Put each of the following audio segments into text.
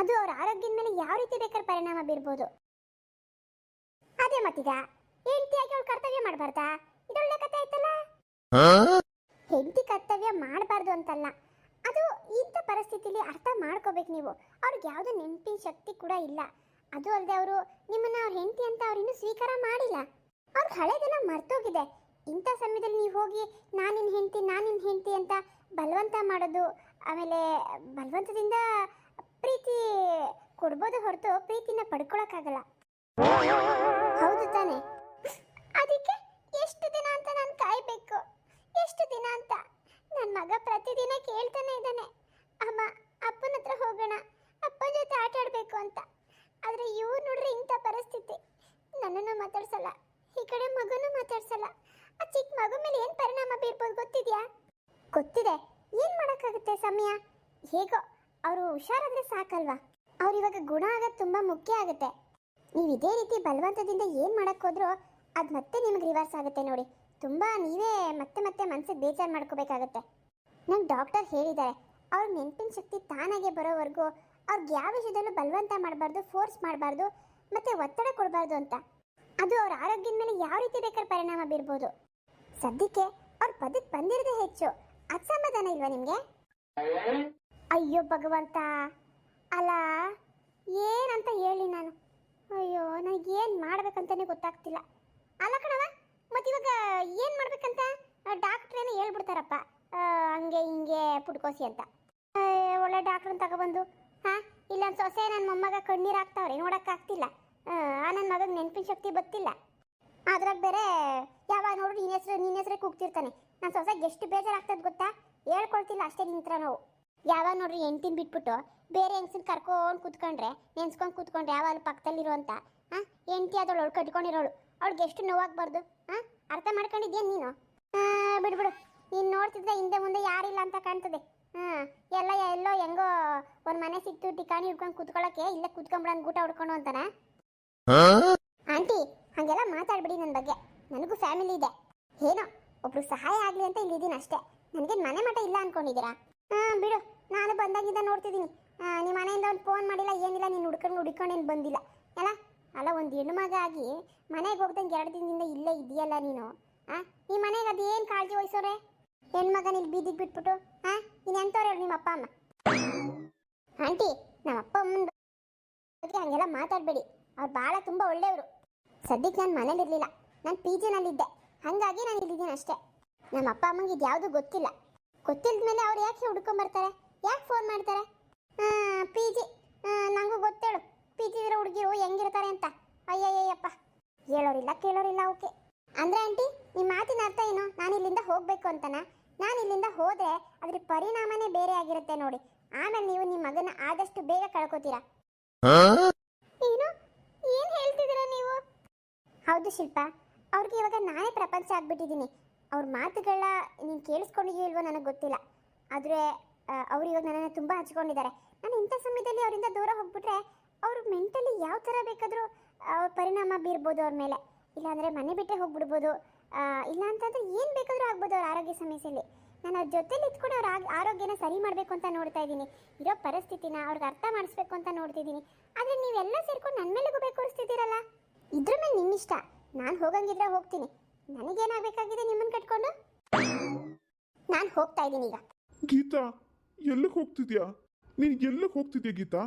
ಅದು ಅವ್ರ ಆರೋಗ್ಯದ ಮೇಲೆ ಯಾವ ರೀತಿ ಬೇಕಾದ್ರೆ ಪರಿಣಾಮ ಬೀರ್ಬೋದು. ಅದೇ ಮತ್ತೀಗ ಹೆಂಡತಿಯಾಗಿ ಅವಳು ಕರ್ತವ್ಯ ಮಾಡಬಾರ್ದಾ? ಇದೊಳ್ಳೆ ಕಥೆ ಆಯ್ತಲ್ಲ? ಹೆಂಡತಿ ಕರ್ತವ್ಯ ಮಾಡಬಾರ್ದು ಅಂತಲ್ಲ. ಅದು ಇಂಥ ಪರಿಸ್ಥಿತಿಲಿ ಅರ್ಥ ಮಾಡ್ಕೋಬೇಕು ನೀವು. ಅವ್ರಿಗೆ ಯಾವುದೋ ನೆನಪಿನ ಶಕ್ತಿ ಕೂಡ ಇಲ್ಲ. ಅದು ಅಲ್ಲದೆ ಅವರು ನಿಮ್ಮನ್ನ ಅವ್ರ ಹೆಂಡತಿ ಅಂತ ಅವ್ರು ಇನ್ನೂ ಸ್ವೀಕಾರ ಮಾಡಿಲ್ಲ. ಅವ್ರ ಹಳೆದೆಲ್ಲ ಮರ್ತೋಗಿದೆ. ಇಂಥ ಸಮಯದಲ್ಲಿ ನೀವು ಹೋಗಿ ನಾನು ನಿನ್ನ ಹೆಂಡತಿ ನಾನು ನಿನ್ನ ಹೆಂಡತಿ ಅಂತ ಬಲವಂತ ಮಾಡೋದು ಆಮೇಲೆ ಬಲವಂತದಿಂದ ಪ್ರೀತಿ ಕೊಡ್ಬೋದು ಹೊರತು ಪ್ರೀತಿನ ಪಡ್ಕೊಳಕ್ಕಾಗಲ್ಲ. ಹೌದು ತಾನೆ. ಅದಕ್ಕೆ ಎಷ್ಟು ದಿನ ಅಂತ ನಾನು ಕಾಯ್ಬೇಕು? ಎಷ್ಟು ದಿನ ಅಂತ? ನನ್ನ ಮಗ ಪ್ರತಿದಿನ ಕೇಳ್ತಾನೆ ಇದ್ದಾನೆ. ಅಮ್ಮ, ಅಪ್ಪನ ಹತ್ರ ಹೋಗೋಣ. ಅಪ್ಪನ ಜೊತೆ ಆಟ ಆಡಬೇಕು ಅಂತ. ಆದರೆ ಇವ್ರು ನೋಡ್ರಿ ಇಂಥ ಪರಿಸ್ಥಿತಿ. ನನ್ನನ್ನು ಮಾತಾಡ್ಸಲ್ಲ. ಈ ಕಡೆ ಮಗನೂ ಮಾತಾಡ್ಸಲ್ಲ. ಆ ಚಿಕ್ಕ ಮಗು ಮೇಲೆ ಏನು ಪರಿಣಾಮ ಬೀರ್ಬೋದು ಗೊತ್ತಿದ್ಯಾ? ಗೊತ್ತಿದೆ. ಏನು ಮಾಡೋಕ್ಕಾಗುತ್ತೆ ಸಮಯ? ಹೇಗೋ. ಹುಷಾರಾದ್ರೆ ಸಾಕಲ್ವಾ? ಅವ್ರು ಇವಾಗ ಗುಣ ಆಗೋದು ತುಂಬಾ ಮುಖ್ಯ ಆಗುತ್ತೆ. ನೀವು ಇದೇ ರೀತಿ ಬಲವಂತದಿಂದ ಏನು ಮಾಡೋಕ್ಕೋದ್ರೂ ಅದು ಮತ್ತೆ ನಿಮಗೆ ರಿವರ್ಸ್ ಆಗುತ್ತೆ ನೋಡಿ. ತುಂಬ ನೀವೇ ಮತ್ತೆ ಮತ್ತೆ ಮನ್ಸಿಗೆ ಬೇಜಾರು ಮಾಡ್ಕೋಬೇಕಾಗತ್ತೆ. ನಂಗೆ ಡಾಕ್ಟರ್ ಹೇಳಿದ್ದಾರೆ, ಅವ್ರ ನೆನಪಿನ ಶಕ್ತಿ ತಾನಾಗೆ ಬರೋವರೆಗೂ ಅವ್ರಿಗೆ ಯಾವ ವಿಷಯದಲ್ಲೂ ಬಲವಂತ ಮಾಡಬಾರ್ದು ಫೋರ್ಸ್ ಮಾಡಬಾರ್ದು, ಮತ್ತೆ ಒತ್ತಡ ಕೊಡಬಾರ್ದು ಅಂತ. ಅದು ಅವ್ರ ಆರೋಗ್ಯದ ಮೇಲೆ ಯಾವ ರೀತಿ ಬೇಕಾದ್ರೆ ಪರಿಣಾಮ ಬೀರ್ಬೋದು. ಸದ್ಯಕ್ಕೆ ಅವ್ರ ಪದಕ್ಕೆ ಬಂದಿರೋದೇ ಹೆಚ್ಚು. ಅಸಮಾಧಾನ ಇಲ್ವಾ ನಿಮಗೆ? ಅಯ್ಯೋ ಭಗವಂತ. ಅಲ್ಲ ಏನಂತ ಹೇಳಿ ನಾನು? ಅಯ್ಯೋ ನನಗೆ ಏನು ಮಾಡ್ಬೇಕಂತಾನೆ ಗೊತ್ತಾಗ್ತಿಲ್ಲ. ಅಲ್ಲ ಕಣವ ಮತ್ತೆ ಇವಾಗ ಏನು ಮಾಡ್ಬೇಕಂತ? ಡಾಕ್ಟ್ರ್ ಏನೋ ಹೇಳ್ಬಿಡ್ತಾರಪ್ಪ. ಹಂಗೆ ಹಿಂಗೆ ಪುಡ್ಕೋಸಿ ಅಂತ. ಒಳ್ಳೆ ಡಾಕ್ಟ್ರನ್ನ ತಗೊಬಂದು. ಹಾಂ, ಇಲ್ಲ ಸೊಸೆ ನನ್ನ ಮೊಮ್ಮಗ ಕಣ್ಣೀರು ಆಗ್ತಾವ್ರೆ ನೋಡೋಕ್ಕಾಗ್ತಿಲ್ಲ. ಆ ನನ್ನ ಮಗಗೆ ನೆನಪಿನ ಶಕ್ತಿ ಗೊತ್ತಿಲ್ಲ ಅದ್ರಾಗ ಬೇರೆ ಯಾವಾಗ ನೋಡ್ರಿ ನಿನ್ನ ಹೆಸರು ನಿನ್ನ ಹೆಸರೇ ಕೂಗ್ತಿರ್ತಾನೆ. ನನ್ನ ಸೊಸೆಗೆ ಎಷ್ಟು ಬೇಜಾರಾಗ್ತದೆ ಗೊತ್ತಾ? ಹೇಳ್ಕೊಳ್ತಿಲ್ಲ ಅಷ್ಟೇ ನಿಂತ್ರ ನಾವು. ಯಾವಾಗ ನೋಡ್ರಿ ಹೆಂಡ್ತಿನ ಬಿಟ್ಬಿಟ್ಟು ಬೇರೆ ಹೆಂಗ್ಸನ್ ಕರ್ಕೊಂಡು ಕೂತ್ಕೊಂಡ್ರೆ, ನೆನ್ಸ್ಕೊಂಡು ಕೂತ್ಕೊಂಡ್ರೆ ಅಲ್ಲಿ ಪಕ್ಕದಲ್ಲಿರುವಂಥ ಹಾಂ? ಹೆಂಡ್ತಿ ಆದವಳು, ಅವಳು ಕಟ್ಕೊಂಡಿರೋಳು. ಅವ್ಳಿಗೆ ಎಷ್ಟು ನೋವಾಗಬಾರ್ದು? ಹಾಂ? ಅರ್ಥ ಮಾಡ್ಕೊಂಡಿದ್ಯೇನು ನೀನು? ಬಿಡ್ಬಿಡು. ನೀನು ನೋಡ್ತಿದ್ರೆ ಹಿಂದೆ ಮುಂದೆ ಯಾರಿಲ್ಲ ಅಂತ ಕಾಣ್ತದೆ. ಹಾಂ, ಎಲ್ಲ ಎಲ್ಲೋ ಹೆಂಗೋ ಒಂದು ಮನೆ ಸಿಕ್ತು, ಟಿಕಾಣಿ ಹಿಡ್ಕೊಂಡು ಕೂತ್ಕೊಳ್ಳೋಕೆ ಇಲ್ಲೇ ಕೂತ್ಕೊಂಬಿಡೋನ್ ಊಟ ಹೊಡ್ಕೊಂಡು ಅಂತಾನ. ಆಂಟಿ, ಹಾಗೆಲ್ಲ ಮಾತಾಡ್ಬಿಡಿ ನನ್ನ ಬಗ್ಗೆ. ನನಗೂ ಫ್ಯಾಮಿಲಿ ಇದೆ. ಏನೋ ಒಬ್ರು ಸಹಾಯ ಆಗಲಿ ಅಂತ ಇಲ್ಲಿದ್ದೀನಿ ಅಷ್ಟೇ. ನನಗೇನು ಮನೆ ಮಠ ಇಲ್ಲ ಅನ್ಕೊಂಡಿದೀರಾ ಹಾಂ, ಬಿಡು. ನಾನು ಬಂದಾಗಿಂದ ನೋಡ್ತಿದ್ದೀನಿ. ನಿಮ್ಮ ಮನೆಯಿಂದ ಒಂದು ಫೋನ್ ಮಾಡಿಲ್ಲ, ಏನಿಲ್ಲ, ನೀನು ಹುಡ್ಕೊಂಡು ಹುಡ್ಕೊಂಡೇನು ಬಂದಿಲ್ಲ. ಅಲ್ಲ ಅಲ್ಲ, ಒಂದು ಹೆಣ್ಣು ಆಗಿ ಮನೆಗೆ ಹೋಗ್ದಂಗೆ ಎರಡು ದಿನದಿಂದ ಇಲ್ಲೇ ಇದೆಯಲ್ಲ ನೀನು? ಆ? ನಿಮ್ಮ ಮನೆಗೆ ಅದೇನು ಕಾಳಜಿ ವಹಿಸೋರೆ? ಹೆಣ್ಮಗ ನೀನು ಬೀದಿಗೆ ಬಿಟ್ಬಿಟ್ಟು ಹಾಂ ನೀನು ಎಂಥವ್ರು ನಿಮ್ಮ ಅಪ್ಪ, ಅಮ್ಮ? ಆಂಟಿ ನಮ್ಮ ಅಪ್ಪ ಅಮ್ಮನ ಬಗ್ಗೆ ಹಂಗೆಲ್ಲ ಮಾತಾಡಬೇಡಿ. ಅವ್ರು ಭಾಳ ತುಂಬ ಒಳ್ಳೆಯವರು. ಸದ್ಯಕ್ಕೆ ನಾನು ಮನೇಲಿರಲಿಲ್ಲ. ನಾನು ಪಿ ಜಿನಲ್ಲಿದ್ದೆ. ಹಾಗಾಗಿ ನಾನು ಇಲ್ಲಿದ್ದೀನಿ ಅಷ್ಟೇ. ನಮ್ಮ ಅಪ್ಪ ಅಮ್ಮಂಗೆ ಇದು ಯಾವುದು ಗೊತ್ತಿಲ್ಲ. ಗೊತ್ತಿಲ್ಲದ ಮೇಲೆ ಅವ್ರು ಯಾಕೆ ಹುಡ್ಕೊಂಬರ್ತಾರೆ ಯಾಕೆ ಫೋನ್ ಮಾಡ್ತಾರೆ? ಪಿ ಜಿ ನನಗೂ ಗೊತ್ತೇಳು. ಪಿ ಜಿ ಇರೋ ಹುಡುಗಿರು ಹೆಂಗಿರ್ತಾರೆ ಅಂತ. ಅಯ್ಯಯ್ಯಪ್ಪ ಹೇಳೋರಿಲ್ಲ ಕೇಳೋರಿಲ್ಲ ಓಕೆ ಅಂದ್ರೆ ಆಂಟಿ ನಿಮ್ಮ ಮಾತಿನ ಅರ್ಥ ಏನು? ನಾನು ಇಲ್ಲಿಂದ ಹೋಗಬೇಕು ಅಂತನಾ? ನಾನು ಇಲ್ಲಿಂದ ಹೋದ್ರೆ ಅದ್ರ ಪರಿಣಾಮನೇ ಬೇರೆ ಆಗಿರುತ್ತೆ ನೋಡಿ. ಆಮೇಲೆ ನೀವು ನಿಮ್ಮ ಮಗನ ಆದಷ್ಟು ಬೇಗ ಕಳ್ಕೊತೀರಾ? ಏನು? ಏನು ಹೇಳ್ತಿದ್ದೀರಾ ನೀವು? ಹೌದು ಶಿಲ್ಪ ಅವ್ರಿಗೆ ಇವಾಗ ನಾನೇ ಪ್ರಪಂಚ ಆಗ್ಬಿಟ್ಟಿದ್ದೀನಿ. ಅವ್ರ ಮಾತುಗಳ ನೀನು ಕೇಳಿಸ್ಕೊಂಡಿದ್ಯೋ ಇಲ್ವೋ ನನಗೆ ಗೊತ್ತಿಲ್ಲ. ಆದರೆ ಅವ್ರು ಇವಾಗ ನನ್ನನ್ನು ತುಂಬ ಹಚ್ಕೊಂಡಿದ್ದಾರೆ. ನಾನು ಇಂಥ ಸಮಯದಲ್ಲಿ ಅವರಿಂದ ದೂರ ಹೋಗ್ಬಿಟ್ರೆ ಅವರು ಮೆಂಟಲಿ ಯಾವ ಥರ ಬೇಕಾದರೂ ಪರಿಣಾಮ ಬೀರ್ಬೋದು ಅವ್ರ ಮೇಲೆ. ಇಲ್ಲಾಂದರೆ ಮನೆ ಬಿಟ್ಟೆ ಹೋಗ್ಬಿಡ್ಬೋದು. ಇಲ್ಲಾಂತಂದ್ರೆ ಏನು ಬೇಕಾದರೂ ಆಗ್ಬೋದು ಅವ್ರ ಆರೋಗ್ಯ ಸಮಸ್ಯೆಯಲ್ಲಿ. ನಾನು ಅವ್ರ ಜೊತೆಲಿ ಇದ್ಕೊಂಡು ಅವ್ರ ಆರೋಗ್ಯನ ಸರಿ ಮಾಡಬೇಕು ಅಂತ ನೋಡ್ತಾ ಇದ್ದೀನಿ. ಇರೋ ಪರಿಸ್ಥಿತಿನ ಅವ್ರಿಗೆ ಅರ್ಥ ಮಾಡಿಸ್ಬೇಕು ಅಂತ ನೋಡ್ತಿದ್ದೀನಿ ಆದರೆ ನೀವೆಲ್ಲ ಸೇರ್ಕೊಂಡು ನನ್ನ ಮೇಲೆ ಗುಬೆ ಅನಿಸ್ತಿದ್ದೀರಲ್ಲ? ಇದ್ರ ಮೇಲೆ ನಿಮ್ಮಿಷ್ಟ ನಾನು ಹೋಗಂಗಿದ್ರೆ ಹೋಗ್ತೀನಿ. ನನಗೇನಾಗಬೇಕಾಗಿದೆ ನಿಮ್ಮನ್ನು ಕಟ್ಕೊಂಡು? ನಾನು ಹೋಗ್ತಾ ಇದ್ದೀನಿ ಈಗ. ಗೀತಾ ಎಲ್ಲಿಗೆ ಹೋಗ್ತಿದ್ಯಾ? ನೀನು ಎಲ್ಲಿಗೆ ಹೋಗ್ತಿದ್ಯಾ ಗೀತಾ?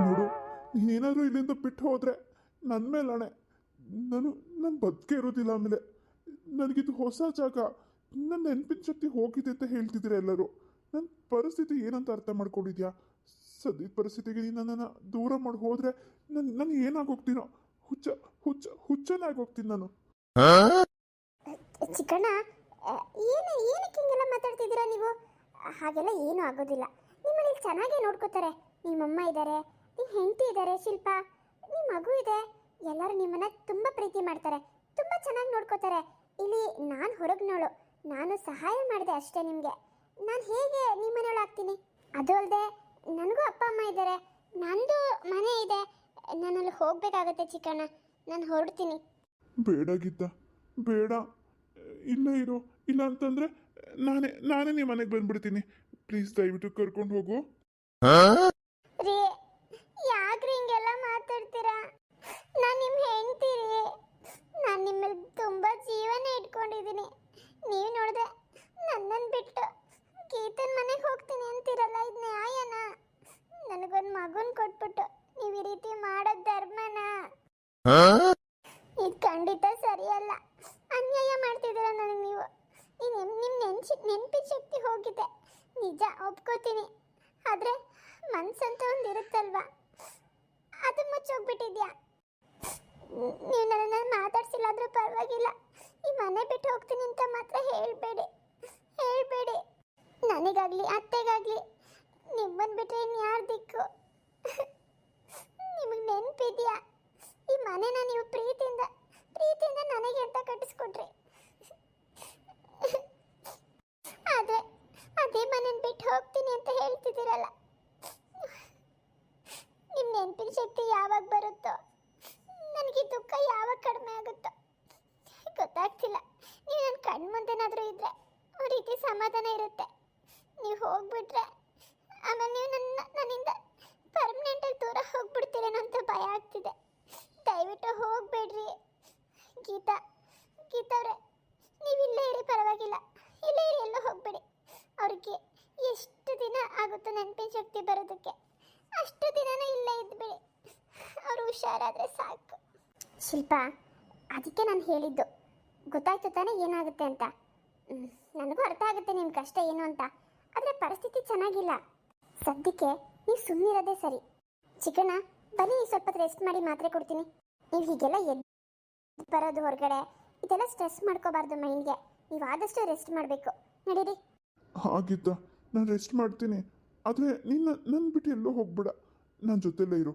ನೋಡು ನೀನೇನಾದರೂ ಇಲ್ಲಿಂದ ಬಿಟ್ಟು ಹೋದ್ರೆ ನನ್ನ ಮೇಲೆ ಅಣೆ ನಾನು ನನ್ನ ಬದುಕೆ ಇರೋದಿಲ್ಲ ಆಮೇಲೆ. ನನಗಿದು ಹೊಸ ಜಾಗ ನನ್ನ ನೆನಪಿನ ಶಕ್ತಿ ಹೋಗಿದೆ ಅಂತ ಹೇಳ್ತಿದ್ರೆ ಎಲ್ಲರೂ? ನನ್ನ ಪರಿಸ್ಥಿತಿ ಏನಂತ ಅರ್ಥ ಮಾಡ್ಕೊಂಡಿದ್ಯಾ? ಸದ್ಯದ ಪರಿಸ್ಥಿತಿಗೆ ನೀನು ನನ್ನನ್ನು ದೂರ ಮಾಡಿ ಹೋದ್ರೆ ನನ್ನ ನಾನು ಏನಾಗೋಗ್ತೀನೋ? ಹುಚ್ಚ ಹುಚ್ಚ ಹುಚ್ಚನಾಗೋಗ್ತೀನಿ ನಾನು. ಚಿಕ್ಕಣ್ಣ ಏನು, ಏನಕ್ಕೆ ಹಿಂಗೆಲ್ಲ ಮಾತಾಡ್ತಿದ್ದೀರಾ ನೀವು? ಹಾಗೆಲ್ಲ ಏನೂ ಆಗೋದಿಲ್ಲ. ನಿಮ್ಮಲ್ಲಿ ಚೆನ್ನಾಗೇ ನೋಡ್ಕೋತಾರೆ. ನಿಮ್ಮಮ್ಮ ಇದ್ದಾರೆ ನಿಮ್ಮ ಹೆಂಡತಿ ಇದ್ದಾರೆ, ಶಿಲ್ಪ ನಿಮ್ಮ ಮಗು ಇದೆ. ಎಲ್ಲರೂ ನಿಮ್ಮನ್ನ ತುಂಬ ಪ್ರೀತಿ ಮಾಡ್ತಾರೆ, ತುಂಬ ಚೆನ್ನಾಗಿ ನೋಡ್ಕೋತಾರೆ. ಇಲ್ಲಿ ನಾನು ಹೊರಗ್ನೋಳು ನಾನು ಸಹಾಯ ಮಾಡಿದೆ ಅಷ್ಟೇ ನಿಮಗೆ. ನಾನು ಹೇಗೆ ನಿಮ್ಮ ಮನೆಯೊಳು ಆಗ್ತೀನಿ? ಅದು ಅಲ್ಲದೆ ನನಗೂ ಅಪ್ಪ, ಅಮ್ಮ ಇದ್ದಾರೆ. ನಂದು ಮನೆ ಇದೆ. ನಾನಲ್ಲಿ ಹೋಗಬೇಕಾಗತ್ತೆ ಚಿಕ್ಕಣ್ಣ. ನಾನು ಹೊರಡ್ತೀನಿ. ಬೇಡ ಗೀತಾ, ಬೇಡ. ಇಲ್ಲ ಇರೋ. ಇಲ್ಲ ಅಂತಂದ್ರೆ ನಾನೇ ನಾನೇ ನಿಮ್ಮ ಮನೆಗೆ ಬಂದ್ಬಿಡ್ತೀನಿ. ಪ್ಲೀಸ್ ದಯವಿಟ್ಟು ಕರ್ಕೊಂಡು ಹೋಗು ರೀ ಯಾಕ್ರಿ ಹಿಂಗೆಲ್ಲ ಮಾತಾಡ್ತೀರಾ ನಾನು ನಿಮ್ಮ ಹೆಂಡ್ತೀರಿ ನಾನು ನಿಮ್ಮಲ್ಲಿ ತುಂಬ ಜೀವನ ಇಟ್ಕೊಂಡಿದ್ದೀನಿ ನೀವು ನೋಡಿದ್ರೆ ನನ್ನನ್ನು ಬಿಟ್ಟು ಗೀತನ ಮನೆಗೆ ಹೋಗ್ತೀನಿ ಅಂತೀರಲ್ಲ ಇದು ನ್ಯಾಯನಾ ನನಗೊಂದು ಮಗುನ ಕೊಟ್ಬಿಟ್ಟು ನೀವು ಈ ರೀತಿ ಮಾಡೋದು ಧರ್ಮನಾ ಇದು ಖಂಡಿತ ಸರಿಯಲ್ಲ ಅನ್ಯಾಯ ಮಾಡ್ತಿದ್ದೀರ ನನಗೆ ನೀವು ನೀವು ನಿಮ್ಮ ನೆನ್ಸಿ ನೆನಪಿನ ಶಕ್ತಿ ಹೋಗಿದೆ ನಿಜ ಒಪ್ಕೋತೀನಿ. ಆದರೆ ಮನ್ಸಂತ ಒಂದು ಇರುತ್ತಲ್ವಾ ಅದು ಮುಚ್ಚೋಗ್ಬಿಟ್ಟಿದ್ಯಾ? ನೀವು ನನ್ನನ್ನು ಮಾತಾಡ್ಸಿಲ್ಲ ಆದ್ರೂ ಪರವಾಗಿಲ್ಲ ಈ ಮನೆ ಬಿಟ್ಟು ಹೋಗ್ತೀನಿ ಅಂತ ಮಾತ್ರ ಹೇಳಬೇಡಿ ಹೇಳಬೇಡಿ ನನಗಾಗ್ಲಿ ಅತ್ತೆಗಾಗ್ಲಿ ನಿಮ್ಮನ್ನು ಬಿಟ್ಟರೆ ಇನ್ಯಾರು ದಿಕ್ಕು ನಿಮಗೆ ನೆನಪಿದ್ಯಾ ಈ ಮನೆನ ನೀವು ಪ್ರೀತಿಯಿಂದ ಪ್ರೀತಿಯಿಂದ ನನಗೆ ಅಂತ ಕಟ್ಟಿಸ್ಕೊಟ್ರಿ ಆದ್ರೆ ಅದೇ ಮನೇನ ಬಿಟ್ಟು ಹೋಗ್ತೀನಿ ಅಂತ ಹೇಳ್ತಿದ್ದೀರಲ್ಲ ನಿಮ್ಮ ನೆನಪಿನ ಶಕ್ತಿ ಯಾವಾಗ ಬರುತ್ತೋ ನನಗೆ ದುಃಖ ಯಾವಾಗ ಕಡಿಮೆ ಆಗುತ್ತೋ ಗೊತ್ತಾಗ್ತಿಲ್ಲ ನೀವು ನನ್ನ ಕಣ್ಮುಂದೆನಾದರೂ ಇದ್ರೆ ಆ ರೀತಿ ಸಮಾಧಾನ ಇರುತ್ತೆ. ನೀವು ಹೋಗ್ಬಿಟ್ರೆ ಆಮೇಲೆ ನೀವು ನನ್ನ ನನ್ನಿಂದ ಪರ್ಮನೆಂಟಾಗಿ ದೂರ ಹೋಗ್ಬಿಡ್ತೀರೇನೋ ಅಂತ ಭಯ ಆಗ್ತಿದೆ. ದಯವಿಟ್ಟು ಹೋಗ್ಬೇಡ್ರಿ. ಗೀತಾ ಗೀತವ್ರೆ ನೀವು ಇಲ್ಲೇ ಇರಿ, ಪರವಾಗಿಲ್ಲ. ಇಲ್ಲೇ ಇರಿ, ಎಲ್ಲೋ ಹೋಗ್ಬೇಡಿ. ಅವ್ರಿಗೆ ಎಷ್ಟು ದಿನ ಆಗುತ್ತೋ ನೆನಪಿನ ಶಕ್ತಿ ಬರೋದಕ್ಕೆ. ಅಷ್ಟು ದಿನನೂ ಇಲ್ಲೇ ಇದ್ಬಿಡಿ. ಅವರು ಹುಷಾರಾದರೆ ಸಾಕು. ಶಿಲ್ಪ, ಅದಕ್ಕೆ ನಾನು ಹೇಳಿದ್ದು. ಗೊತ್ತಾಯ್ತು ತಾನೇ ಏನಾಗುತ್ತೆ ಅಂತ? ನನಗೂ ಅರ್ಥ ಆಗುತ್ತೆ ನಿಮ್ಮ ಕಷ್ಟ ಏನು ಅಂತ. ಆದರೆ ಪರಿಸ್ಥಿತಿ ಚೆನ್ನಾಗಿಲ್ಲ. ಸದ್ಯಕ್ಕೆ ನೀವು ಸುಮ್ಮನಿರೋದೇ ಸರಿ. ಚಿಕ್ಕಣ್ಣ ಬನ್ನಿ ನೀವು ಸ್ವಲ್ಪ ರೆಸ್ಟ್ ಮಾಡಿ ಮಾತ್ರೆ ಕೊಡ್ತೀನಿ. ನೀವು ಹೀಗೆಲ್ಲ ಎದ್ದು ಬರೋದು ಹೊರಗಡೆ ಇದೆಲ್ಲ ಸ್ಟ್ರೆಸ್ ಮಾಡ್ಕೋಬಾರ್ದು ಮೈಂಡ್ಗೆ. ನೀವು ಆದಷ್ಟು ರೆಸ್ಟ್ ಮಾಡಬೇಕು. ನಡೀರಿ. ಹಾಗಿದ್ದ ನಾನು ರೆಸ್ಟ್ ಮಾಡ್ತೀನಿ. ಆದರೆ ನೀನು ನನ್ನ ಬಿಟ್ಟು ಎಲ್ಲೋ ಹೋಗ್ಬಿಡ. ನನ್ನ ಜೊತೆಲೇ ಇರು.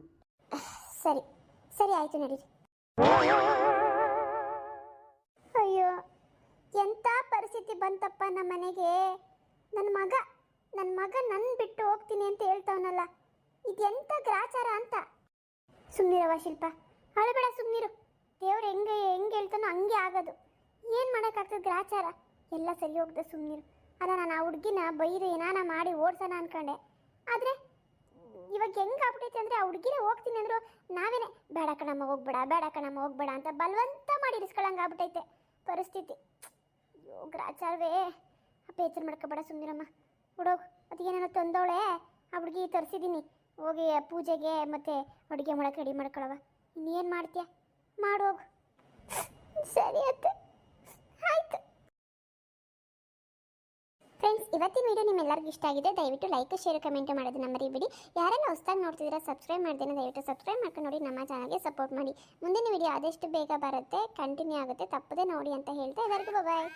ಸರಿ. ಸರಿ ಆಯಿತು ನಡೀರಿ. ಬಂತಪ್ಪ ನಮ್ಮ ಮನೆಗೆ? ನನ್ನ ಮಗ ನನ್ನ ಮಗ ನನ್ನ ಬಿಟ್ಟು ಹೋಗ್ತೀನಿ ಅಂತ ಹೇಳ್ತಾವನಲ್ಲ. ಇದೆಂತ ಗ್ರಾಚಾರ ಅಂತ. ಸುಮ್ಮನಿರವ ಶಿಲ್ಪ. ಅಳಬೇಡ ಸುಮ್ಮನಿರು ದೇವ್ರು ಹೆಂಗೆ ಹೆಂಗೆ ಹೇಳ್ತಾನೋ ಹಂಗೆ ಆಗೋದು. ಏನು ಮಾಡೋಕ್ಕಾಗ್ತದೆ ಗ್ರಾಚಾರ? ಎಲ್ಲ ಸರಿ ಹೋಗ್ದೆ ಸುಮ್ಮನಿರು ಅಲ್ಲ, ನಾನು ಆ ಹುಡುಗಿನ ಬೈದು ಏನಾನ ಮಾಡಿ ಓಡ್ಸೋಣ ಅನ್ಕೊಂಡೆ. ಆದರೆ ಇವಾಗ ಹೆಂಗ್ ಆಗ್ಬಿಟ್ಟೈತೆ ಅಂದ್ರೆ ಆ ಹುಡುಗಿನ ಹೋಗ್ತೀನಿ ಅಂದರು ನಾವೇನೆ, ಬೇಡ ಕಣಮ್ಮ, ಹೋಗ್ಬೇಡ, ಬೇಡ ಕಣಮ್ಮ, ಹೋಗ್ಬೇಡ ಅಂತ ಬಲವಂತ ಮಾಡಿ ಇರಿಸ್ಕೊಳಂಗ ಆಗ್ಬಿಟ್ಟೈತೆ ಪರಿಸ್ಥಿತಿ. ಅಯ್ಯೋ ಅಪ್ಪ ಎಚ್ಚರ ಮಾಡ್ಕೋಬೇಡ ಸುಮ್ಮನಿರಮ್ಮ ಹುಡುಗು ಅದಕ್ಕೇನೋ ತಂದವಳೆ, ಆ ಹುಡುಗಿ ತರಿಸಿದ್ದೀನಿ ಹೋಗಿ ಪೂಜೆಗೆ ಮತ್ತೆ ಅಡುಗೆ ಮಾಡಕ್ಕೆ ರೆಡಿ ಮಾಡ್ಕೊಳವ ಇನ್ನೇನು ಮಾಡ್ತೀಯ? ಮಾಡೋಗು ಸರಿ ಅತ್ತೆ. ಆಯ್ತು. ಫ್ರೆಂಡ್ಸ್ ಇವತ್ತಿನ ವಿಡಿಯೋ ನಿಮ್ಮೆಲ್ಲರಿಗೂ ಇಷ್ಟ ಆಗಿದೆ, ದಯವಿಟ್ಟು ಲೈಕ್ ಶೇರ್ ಕಮೆಂಟ್ ಮಾಡೋದನ್ನ ಮರಿಬಿಡಿ. ಯಾರೆಲ್ಲ ಹೊಸದಾಗಿ ನೋಡ್ತಿದ್ದೀರಾ ಸಬ್ಸ್ಕ್ರೈಬ್ ಮಾಡ್ದೇನೆ, ದಯವಿಟ್ಟು ಸಬ್ಸ್ಕ್ರೈಬ್ ಮಾಡ್ಕೊಂಡು ನೋಡಿ ನಮ್ಮ ಚಾನಲ್ಗೆ ಸಪೋರ್ಟ್ ಮಾಡಿ. ಮುಂದಿನ ವಿಡಿಯೋ ಆದಷ್ಟು ಬೇಗ ಬರುತ್ತೆ ಕಂಟಿನ್ಯೂ ಆಗುತ್ತೆ, ತಪ್ಪದೆ ನೋಡಿ ಅಂತ ಹೇಳ್ತಾ ಎಲ್ಲರಿಗೂ ಬಾಯ್